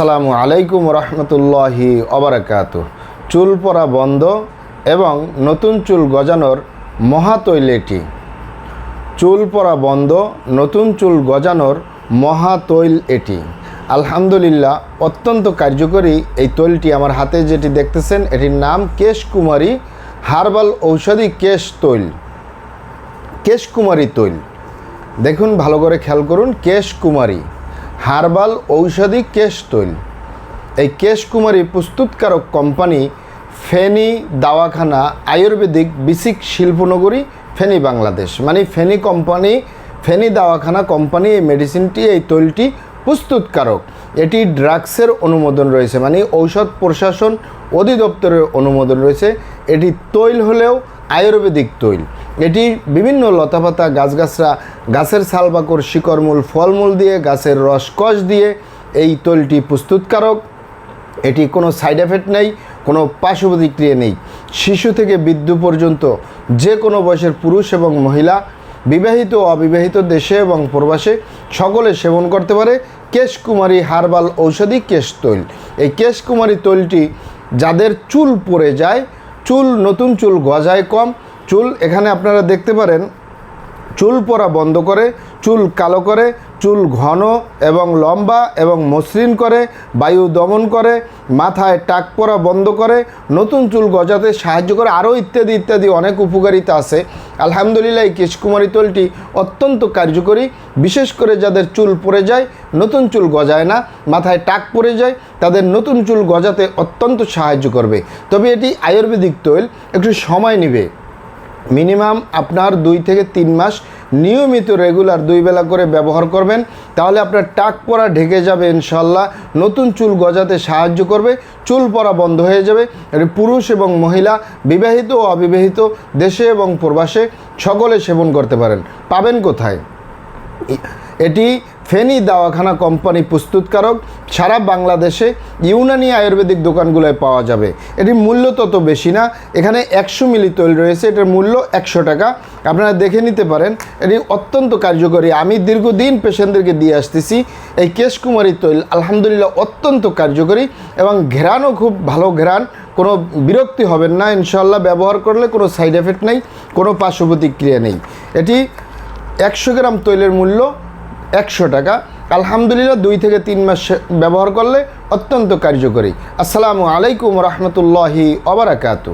আসসালামু আলাইকুম রহমতুল্লাহি অবরাকাত চুল পরা বন্ধ এবং নতুন চুল গজানোর মহাতৈল এটি চুল পরা বন্ধ, নতুন চুল গজানোর মহাতৈল এটি আলহামদুলিল্লাহ, অত্যন্ত কার্যকরী এই তৈলটি আমার হাতে যেটি দেখতেছেন, এটির নাম কেশ কুমারী হার্বাল ঔষধি কেশ তৈল। কেশ কুমারী তৈল। দেখুন, ভালো করে খেয়াল করুন কেশ কুমারী হার্বাল ঔষধি কেশ তৈল। এই কেশ কুমারী প্রস্তুতকারক কোম্পানি ফেনী দাওয়াখানা আয়ুর্বেদিক বিসিক শিল্পনগরী, ফেনী বাংলাদেশ। মানে ফেনী কোম্পানি, ফেনী দাওয়াখানা কোম্পানি এই মেডিসিনটি, এই তৈলটি প্রস্তুতকারক। এটি ড্রাগসের অনুমোদন রয়েছে মানে ঔষধ প্রশাসন অধিদপ্তরের অনুমোদন রয়েছে। এটি তৈল হলেও আয়ুর্বেদিক তৈল। এটি বিভিন্ন লতাপাতা গাছগাছরা গাছের ছালবাকর শিকড়মূল ফলমূল দিয়ে গাছের রসকস দিয়ে এই তৈলটি প্রস্তুতকারক। এটি কোনো সাইড এফেক্ট নেই, কোনো পার্শ্ব প্রতিক্রিয়া নেই। শিশু থেকে বৃদ্ধ পর্যন্ত যে কোনো বয়সের পুরুষ এবং মহিলা, বিবাহিত অবিবাহিত দেশে এবং প্রবাসে সকলে সেবন করতে পারে কেশকুমারী হার্বাল ঔষধি কেশ তৈল। এই কেশকুমারী তৈলটি যাদের চুল পড়ে যায়, চুল নতুন চুল গজায় কম, চুল এখানে আপনারা দেখতে পারেন চুল পরা বন্ধ করে, চুল কালো করে, চুল ঘন এবং লম্বা এবং মসৃণ করে, বায়ু দমন করে, মাথায় টাক পরা বন্ধ করে, নতুন চুল গজাতে সাহায্য করে, আরও ইত্যাদি ইত্যাদি অনেক উপকারিতা আছে। আলহামদুলিল্লাহ, এই কেশকুমারী তৈলটি অত্যন্ত কার্যকরী। বিশেষ করে যাদের চুল পড়ে যায়, নতুন চুল গজায় না, মাথায় টাক পড়ে যায়, তাদের নতুন চুল গজাতে অত্যন্ত সাহায্য করবে। তবে এটি আয়ুর্বেদিক তৈল, একটু সময় নেবে। মিনিমাম আপনার দুই থেকে তিন মাস নিয়মিত রেগুলার দুই বেলা করে ব্যবহার করবেন, তাহলে আপনার টাক পরা ঢেকে যাবে ইনশাল্লাহ নতুন চুল গজাতে সাহায্য করবে, চুল পরা বন্ধ হয়ে যাবে। পুরুষ এবং মহিলা, বিবাহিত ও অবিবাহিত, দেশে এবং প্রবাসে সকলে সেবন করতে পারেন। পাবেন কোথায়? এটি ফেনী দাওয়াখানা কোম্পানি প্রস্তুতকারক। সারা বাংলাদেশে ইউনানি আয়ুর্বেদিক দোকানগুলোয় পাওয়া যাবে। এটির মূল্য তত বেশি না, এখানে একশো মিলি তৈল রয়েছে, এটার মূল্য একশো টাকা। আপনারা দেখে নিতে পারেন, এটি অত্যন্ত কার্যকরী। আমি দীর্ঘদিন পেশেন্টদেরকে দিয়ে আসতেছি, এই কেশকুমারী তৈল আলহামদুলিল্লাহ অত্যন্ত কার্যকরী এবং ঘেরানও খুব ভালো ঘেরান। কোনো বিরক্তি হবেন না ইনশাল্লাহ ব্যবহার করলে কোনো সাইড এফেক্ট নেই, কোনো পার্শ্ব প্রতিক্রিয়া নেই। এটি একশো গ্রাম তৈলের মূল্য একশো টাকা। আলহামদুলিল্লাহ দুই থেকে তিন মাস ব্যবহার করলে অত্যন্ত কার্যকরী। আসসালামু আলাইকুম রহমতুল্লাহি অবরাকাতু